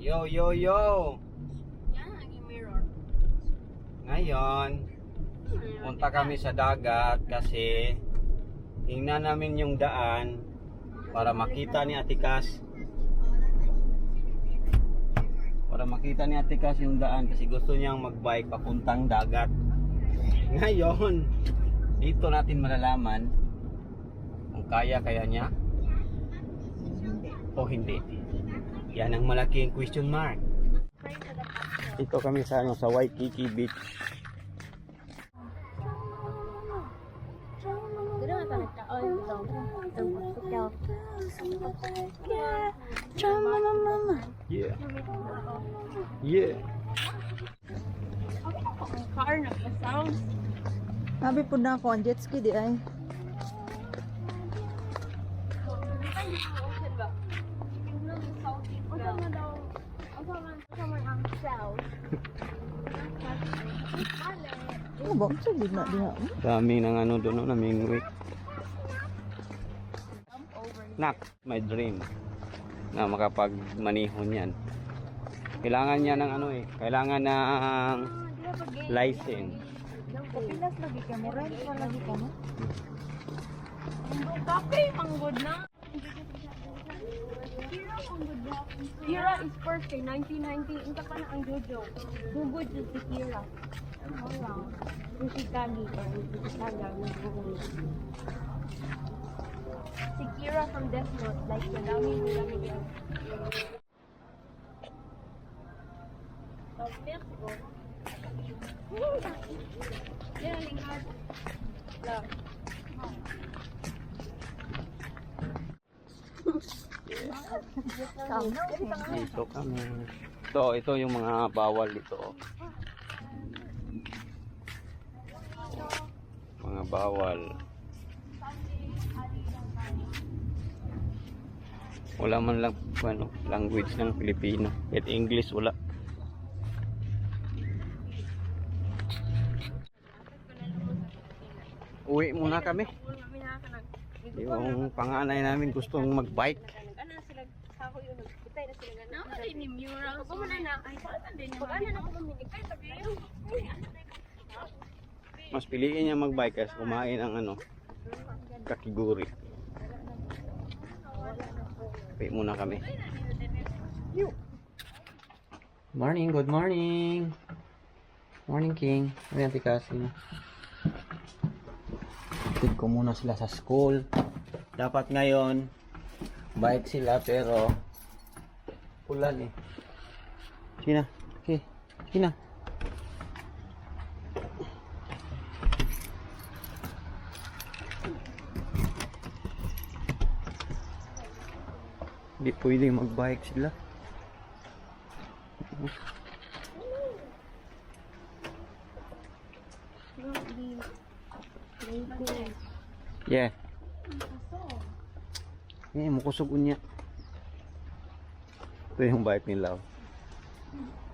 Yo, yo, yo! Yan ang mirror. Ngayon, punta kami sa dagat kasi tingnan namin yung daan para makita ni Atikas. Para makita ni Atikas yung daan kasi gusto niyang magbike papuntang dagat. Ngayon, dito natin malalaman kung kaya kaya niya o hindi. Yan ang malaking question mark. Dito kami sa ano sa Waikiki Beach. Yeah. Yeah. Car nagpa-sound. Sabi po na ako ang jet ski di ay. Man daw? Man unsa man ang south? Ano ba? Sa di na diha. Dami ng ano doon, naming week. Nak, my dream na makapagmanihon yan. Kailangan niya ng ano eh, kailangan ng license. Kapilas lagi ka mo, rent pa lagi ka mo. Kape, ang good na. Kira is first kay 1990. Unta pa na ang Jojo. Gugod sa si Kira. Wala. Yung si Kagi. Si Kaga. Si Kira from Death Note. Like, madami lang yun. Yeah, lingkod. Love. Dito kami. Ito, ito yung mga bawal dito. Mga bawal. Wala man lang ano, language ng Pilipino. Kahit English wala. Uwi muna kami. Yung panganay namin gustong magbike. Ano kako yun nagputay na sila ganun. Naman din ni mural. Pag mo na na ay patan din. Pag ano na ko maminikay tabi yun. Mas piliin niya magbike kasi kumain ng ano, kakiguri. Uwi muna kami. Morning, good morning. Morning, King. Ano yan, Tikasi mo? Hatid ko muna sila sa school. Dapat ngayon, bike sila pero ulan eh. Sina? Okay. Sina? Hindi pwede magbike sila. Yeah. Eh, mukusog unya. Ito yung bike nila.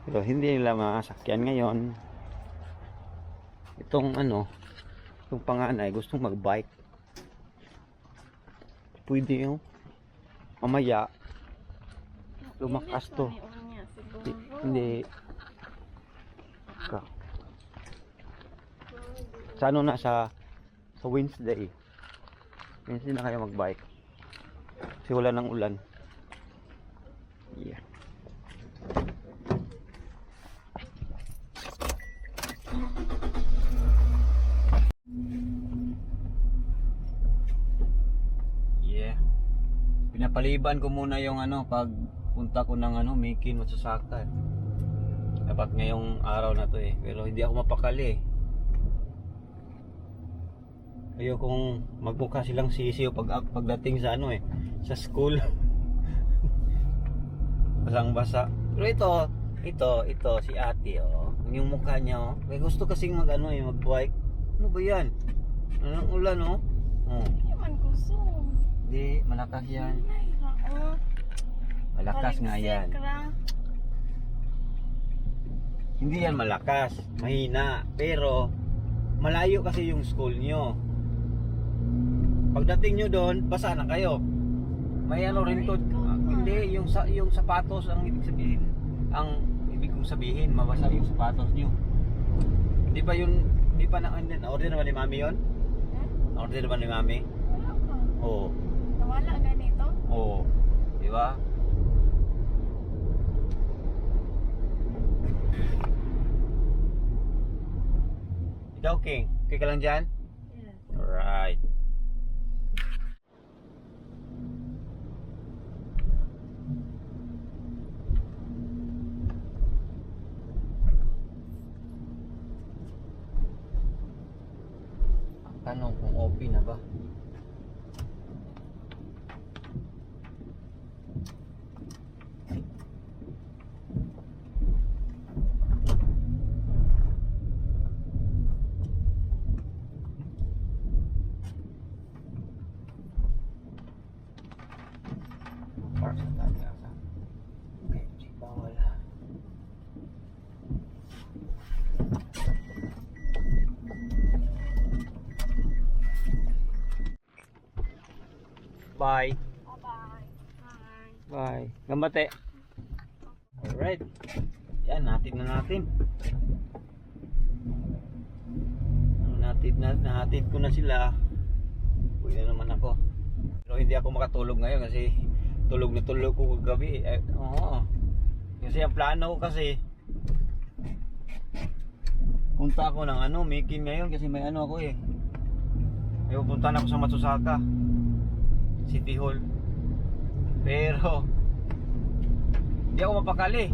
Pero hindi nila masakyan ngayon. Itong ano, itong panganay gustong magbike. Pwede yung mamaya lumakas to. Hi- Hindi. Ka. Sa ano na sa sa Wednesday. Wednesday na kayo magbike. Kasi wala ng ulan. Yeah. Yeah. Pinapaliban ko muna yung ano pag punta ko ng ano Mikin Matsusaka. Dapat ngayong araw na to eh. Pero hindi ako mapakali eh. Ayokong magmukha silang sisiyo pag pagdating sa ano eh, sa school. Basang basa. Pero ito, ito, ito si Ate oh. Yung mukha niya oh. May gusto kasing mag ano eh, mag-bike. Ano ba 'yan? Anong ulan oh? Oh. Hindi man gusto. Di, malakas yan. Malakas nga yan. Hindi yan malakas, mahina. Pero, malayo kasi yung school nyo. Pagdating nyo doon, basa na kayo. May ano rin to. Hindi, yung sa yung sapatos ang ibig sabihin. Ang ibig kong sabihin, mabasa yung sapatos niyo. Hindi ba yun, hindi pa na, na-order naman ni Mami yun? Na-order naman ni Mami? Wala pa. Oo. Nawala ganito. Oo. Di ba? Ikaw, King. Okay ka lang dyan? Yes. Alright. Ang tanong kung open na ba? Park sa tabi asa. Okay, si bawal. Bye. Bye-bye. Bye. Gambate. Alright. Yan, natin na natin. Natin na, nahatid ko na sila. Uwi na naman ako. Pero hindi ako makatulog ngayon kasi tulog na tulog ko kagabi. Eh, oo. Kasi ang plano ko kasi punta ako ng ano, Mikin ngayon kasi may ano ako eh. May pupunta na ako sa Matsusaka. City Hall. Pero hindi ako mapakali.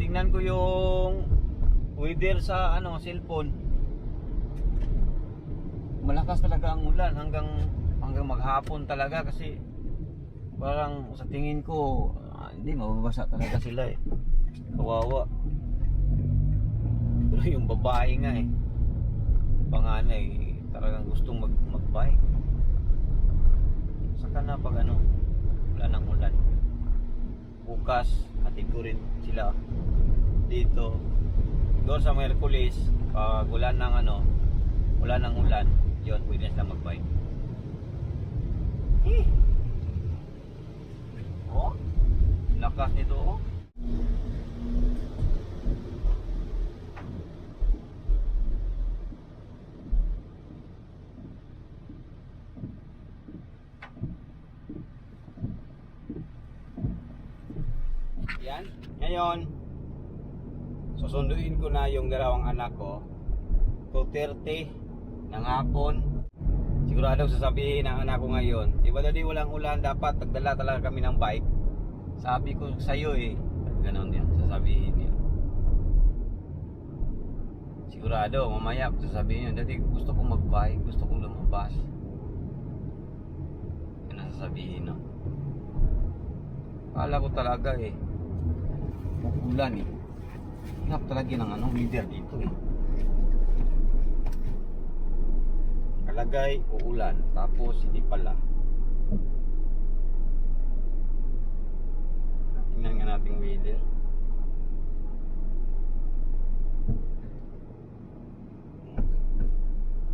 Tingnan ko yung weather sa ano cellphone. Malakas talaga ang ulan hanggang hanggang maghapon talaga kasi parang sa tingin ko ah, hindi mababasa talaga sila eh. Kawawa. Pero yung babae nga eh. Panganay talagang gustong mag magbike. Saka na pag ano, wala nang ulan. Bukas, hatid ko rin sila dito. Doon sa Merkulis, pag wala nang ano, wala nang ulan, yun, pwede na magbike. Eh. Oh, lakas nito oh. Yan. Ngayon, susunduin ko na yung dalawang anak ko. 2.30 ng hapon. Sigurado sasabihin ng anak ko ngayon, di ba dali walang ulan, dapat nagdala talaga kami ng bike. Sabi ko sa iyo eh, ganun yan, sasabihin niya. Sigurado, mamaya sasabihin niya, dati gusto kong mag-bike, gusto kong lumabas. Yan ang sasabihin no. Kala ko talaga eh, ulan eh. Hirap talaga ng anong leader dito eh. Kalagay, uulan. Tapos, hindi pala. Tingnan nga natin weather.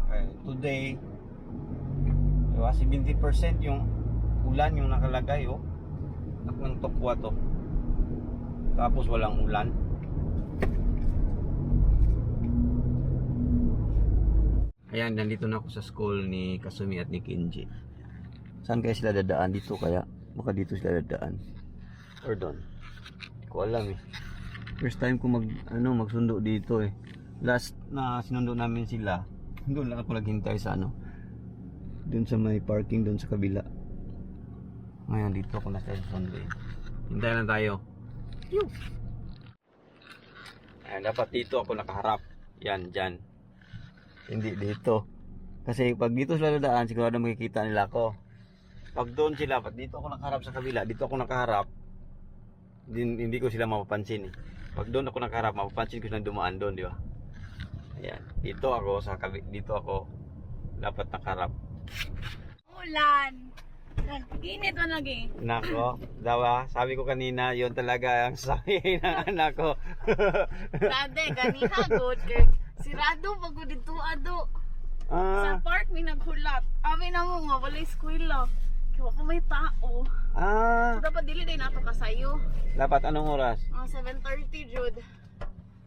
Okay, today, diba, 70% yung ulan yung nakalagay, oh. Nak ng tokwa to. Tapos walang ulan. Ayan, nandito na ako sa school ni Kasumi at ni Kenji. Saan kaya sila dadaan? Dito kaya? Baka dito sila dadaan. Or doon. Ko alam eh. First time ko mag, ano, magsundo dito eh. Last na sinundo namin sila, doon lang ako naghintay sa ano. Doon sa may parking doon sa kabila. Ngayon dito ako na sa sundo eh. Hintay lang tayo. Pew! Ayan, dapat dito ako nakaharap. Yan, dyan. Hindi dito. Kasi pag dito sila dadaan, sigurado makikita nila ako. Pag doon sila, pag dito ako nakaharap sa kabila, dito ako nakaharap, hindi, hindi ko sila mapapansin eh. Pag doon ako nakaharap, mapapansin ko silang dumaan doon, di ba? Ayan. Dito ako, sa kabi, dito ako, dapat nakaharap. Ulan. Init mo lagi. Nako, dawa, sabi ko kanina, yon talaga ang sabi ng anak ko. Dade, ganiha good kay sirado pag dito ado. Sa ah, park mi naghulat. Ami na mo nga walay eskwela. Kaya pa may tao. Ah, Dapat dili din nato kasayo. dapat anong oras? Mga 7:30 jud.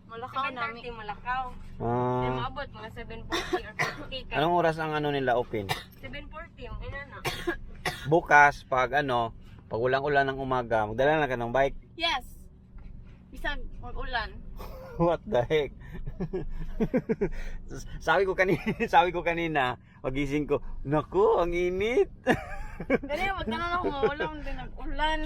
Malakaw nami. 7.30 Malakaw. Ay, Ah, maabot mga 7.40 or 50. Kaya anong oras ang ano nila open? 7.40, ang ina na. Bukas, pag ano, pag ulang-ulan ng umaga, magdala na ka ng bike. Yes. Bisag mag-ulan. What the heck? sabi ko kanina, sabi ko kanina, pagising ko, naku, ang init. Dali wag ka na ako maulan din nag-ulan.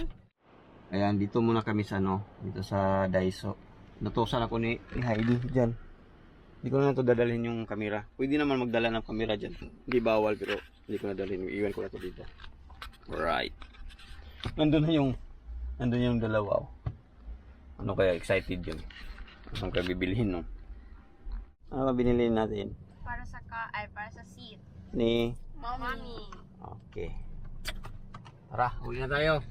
Ayan, dito muna kami sa ano, dito sa Daiso. Natusan ako ni, ni Heidi dyan. Hindi ko na ito dadalhin yung kamera. Pwede naman magdala ng kamera dyan. Hindi bawal pero hindi ko na dalhin. Iwan ko na ito dito. Alright. Nandun na yung, nandun yung dalawa. oh. Ano kaya, excited yun. Ano kaya bibilihin no? Ano ba binili natin? Para sa ka, ay para sa seat. Ni, Mami. Mami. okay. Tara, uwi na tayo.